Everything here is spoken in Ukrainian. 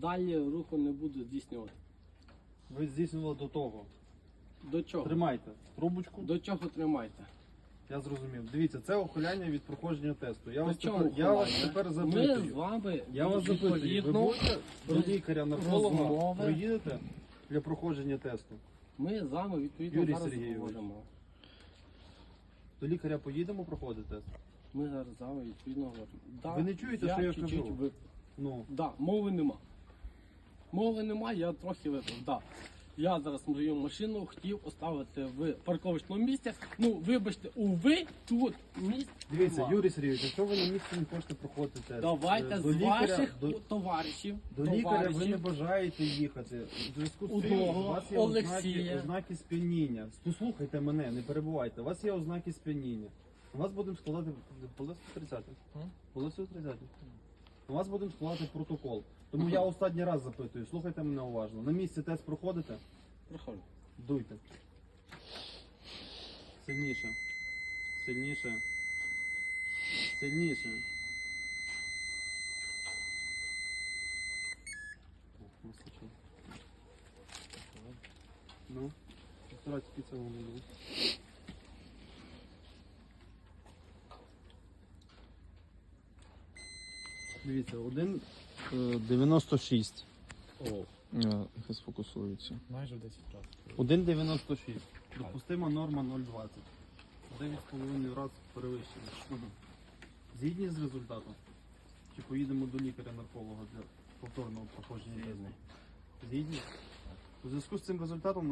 далі руху не буду здійснювати. Ви здійснювали до того. До чого? Тримайте трубочку. До чого тримайте? Я зрозумів. Дивіться, це ухиляння від проходження тесту. Я вас тепер, я вас тепер Ми з запитую. вами Я вас запитую, ви будете до лікаря нарколога розмови. проїдете для проходження тесту? Ми з вами відповідно Юрій зараз Сергійович. говоримо. До лікаря поїдемо проходити тест? Ми зараз з вами відповідно говоримо. Да, Ви не чуєте, що я чуть-чуть кажу? випив. Ну, Да, мови нема. Мови нема, я трохи випив. Да. Я зараз мою машину хотів поставити в парковочному місці. Ну, вибачте, уви тут місць. дивіться, нема. Юрій Сергійович, якщо ви на місці не хочете проходити тест, Давайте з лікаря, ваших до, товаришів. до лікаря ви не товаришів, бажаєте їхати. В зв'язку з цим Одного у вас є Олексія. ознаки, ознаки сп'яніння. Послухайте мене, не перебувайте. У вас є ознаки сп'яніння. У вас будемо складати полосу 30. Полосу 30. У вас будемо складати протокол. Тому я останній раз запитую, слухайте мене уважно. На місці тест проходите? Проходь. Дуйте. Сильніше. Сильніше. Сильніше. О, вистачило. Ну, постарайтесь під цього не було. Дивіться, один е, 96. О, Нехай сфокусується. майже 10 разів. 1,96. Допустима норма 0,20. 9,5 разів перевищення. Згідні з результатом? Чи поїдемо до лікаря-нарколога для повторного проходження тесту? Згідні? У зв'язку з цим результатом